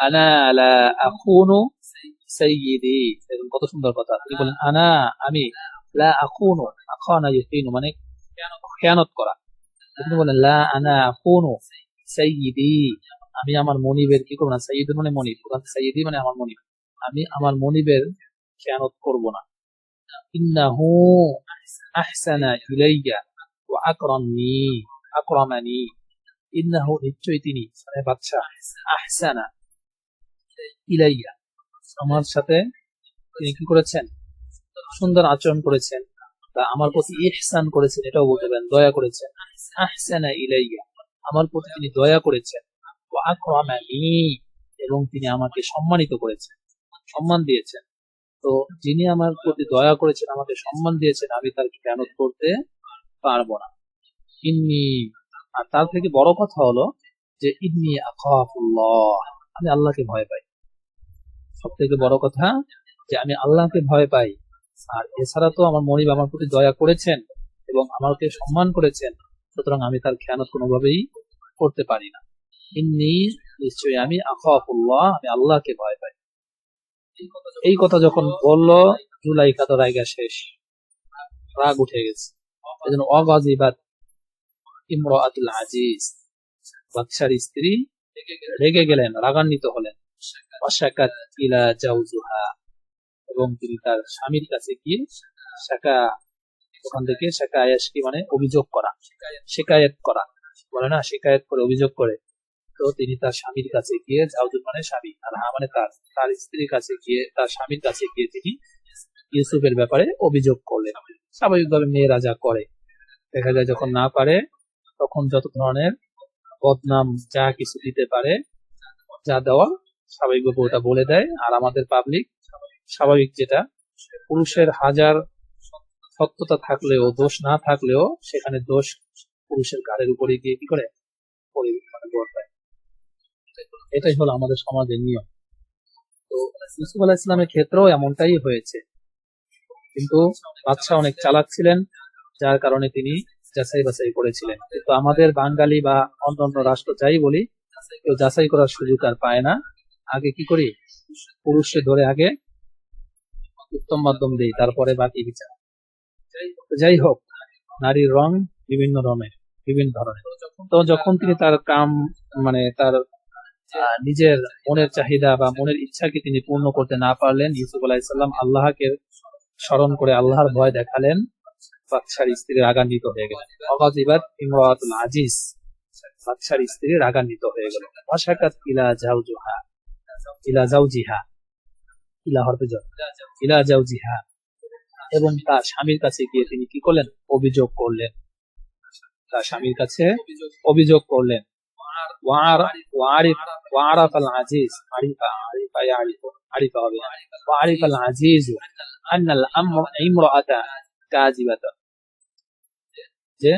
আনা লা আকুনু সাইয়্যিদি দেখুন কত সুন্দর কথা তিনি বলেন আনা আমি লা আকুনু আখানা ইউকিনু মানে খেয়ানত করা তিনি বলেন লা আনা আকুনু সাইয়্যিদি আমি আমার মনিবের কি করব না সাইয়্যিদ মানে মনিব ওখান থেকে সাইয়্যিদি মানে আমার মনিব আমি আমার মনিবের খেয়ানত করব না ইন্নাহু আহসানা ইলাইয়া ওয়া আকরামনি আকরামানি ইন্নাহু নিশ্চয়ই তিনি মানে বাচ্চা আহসানা ইলাইয়া। আমার সাথে তিনি কি করেছেন? সুন্দর আচরণ করেছেন। বা আমার প্রতি ইহসান করেছেন, এটাও বলতে পারেন, দয়া করেছেন। আহসানা ইলাইয়া। আমার প্রতি তিনি দয়া করেছেন। এবং তিনি আমাকে সম্মানিত করেছেন, সম্মান দিয়েছেন। তো যিনি আমার প্রতি দয়া করেছেন, আমাকে সম্মান দিয়েছেন, আমি তার খেয়ানত করতে পারব না। ইন্নি, আর তার থেকে বড় কথা হলো যে, ইন্নি আখাফুল্লাহ। আমি আল্লাহকে ভয় পাই। সব থেকে বড় কথা যে আমি আল্লাহকে ভয় পাই। আর এছাড়া তো আমার মনিব আমার প্রতি দয়া করেছেন এবং আমাকে সম্মান করেছেন। সুতরাং আমি তার খেয়ানত কোনোভাবেই করতে পারি না। ইন্নি নিশ্চয়ই আমি আখাফুল্লাহ, আমি আল্লাহকে ভয় পাই। এই কথা যখন বলল জুলাই কাতো রায়গা শেষ। রাগ উঠে গেছে। এই জন্য অগাজিবাদ ইমরাতুল আজিজ, বাদশার স্ত্রী রেগে গেলেন, রাগান্বিত হলেন। জাউজুহা এবং তিনি তার স্বামীর কাছে গিয়ে শাকা ওখান থেকে শাকা আয়াসকি মানে অভিযোগ করা, শিকায়ত করা। বলে না, শিকায়ত করে, অভিযোগ করে। তো তিনি তার স্বামীর কাছে গিয়ে জাউজুল মানে স্বামী, আর হা মানে তার তার স্ত্রীর কাছে গিয়ে, তার স্বামীর কাছে গিয়ে তিনি ইউসুফের ব্যাপারে অভিযোগ করলেন। স্বাভাবিকভাবে মেয়েরা যা করে। দেখা যায় যখন না পারে, তখন যত ধরনের বদনাম যা কিছু দিতে পারে, যা দেওয়া স্বাভাবিকভাবে ওটা বলে দেয়। আর আমাদের পাবলিক স্বাভাবিক যেটা, পুরুষের হাজার সত্যতা থাকলেও, দোষ না থাকলেও সেখানে দোষ পুরুষের ঘাড়ের উপরে গিয়ে কি করে? মানে এটাই হলো আমাদের সমাজের নিয়ম। তো ইউসুফ আলাহ ইসলামের ক্ষেত্রেও এমনটাই হয়েছে। কিন্তু বাদশাহ অনেক চালাক ছিলেন যার কারণে তিনি যাচাই বাছাই করেছিলেন। কিন্তু আমাদের বাঙালি বা অন্যান্য রাষ্ট্র যাই বলি, কেউ যাচাই করার সুযোগ আর পায় না। আগে কি করি? পুরুষকে ধরে আগে উত্তম মাধ্যম দেই, তারপরে বাকি বিচার। যাই হোক, নারীর রং বিভিন্ন রঙের, বিভিন্ন ধরনের। তো যখন তিনি তার কাম মানে তার নিজের মনের চাহিদা বা মনের ইচ্ছাকে তিনি পূর্ণ করতে না পারলেন, ইউসুফ আলাহিসাল্লাম আল্লাহকে স্মরণ করে আল্লাহর ভয় দেখালেন, বাদশার স্ত্রী রাগান্বিত হয়ে গেলেন। অগাজিবাদ ইমরাতুল আজিজ, বাদশার স্ত্রী রাগান্বিত হয়ে গেল অশাকাত ইলা জাউজুহা। ইলা জাউজিহা ইলা হরফে। ইলা জাউজিহা এবং তার স্বামীর কাছে গিয়ে তিনি কি করলেন? অভিযোগ করলেন। তার স্বামীর কাছে অভিযোগ করলেন। যে